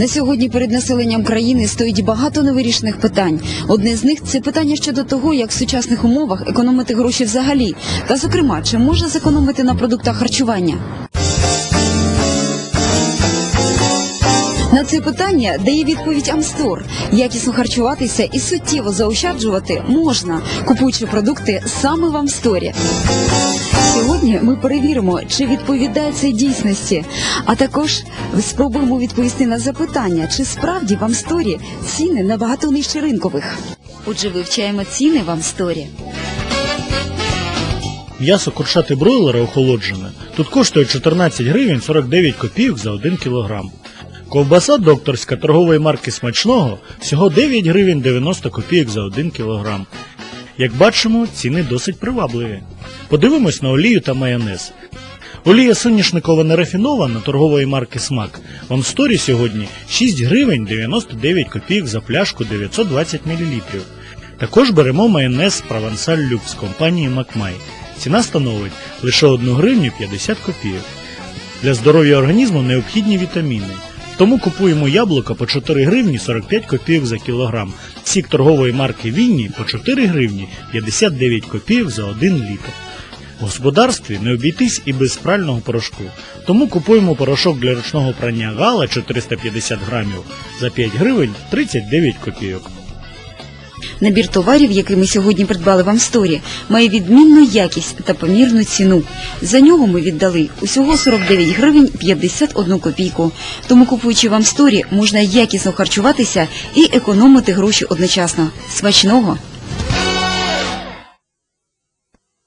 На сьогодні перед населенням країни стоїть багато невирішених питань. Одне з них це питання щодо того, як в сучасних умовах економити гроші взагалі, та зокрема, чи можна зекономити на продуктах харчування. На це питання дає відповідь Амстор. Якісно харчуватися і суттєво заощаджувати можна, купуючи продукти саме в Амсторі. Сьогодні ми перевіримо, чи відповідає це дійсності, а також спробуємо відповісти на запитання, чи справді в Амсторі ціни набагато нижче ринкових. Отже, вивчаємо ціни в Амсторі. М'ясо курчати бройлера охолоджене тут коштує 14 гривень 49 копійок за 1 кілограм. Ковбаса докторська торгової марки смачного всього 9 гривень 90 копійок за 1 кілограм. Як бачимо, ціни досить привабливі. Подивимось на олію та майонез. Олія соняшникова нерафінована торгової марки Смак в Амсторі сьогодні 6 гривень 99 копійок за пляшку 920 мл. Також беремо майонез Провансаль Люкс компанії Макмай. Ціна становить лише 1 гривню 50 копійок. Для здоров'я організму необхідні вітаміни. Тому купуємо яблука по 4 гривні 45 копійок за кілограм, сік торгової марки Вінні по 4 гривні 59 копійок за 1 літр. В господарстві не обійтись і без прального порошку. Тому купуємо порошок для ручного прання Гала 450 грамів за 5 гривень 39 копійок. Набір товарів, який ми сьогодні придбали в Амсторі, має відмінну якість та помірну ціну. За нього ми віддали усього 49 гривень 51 копійку. Тому, купуючи в Амсторі, можна якісно харчуватися і економити гроші одночасно. Смачного!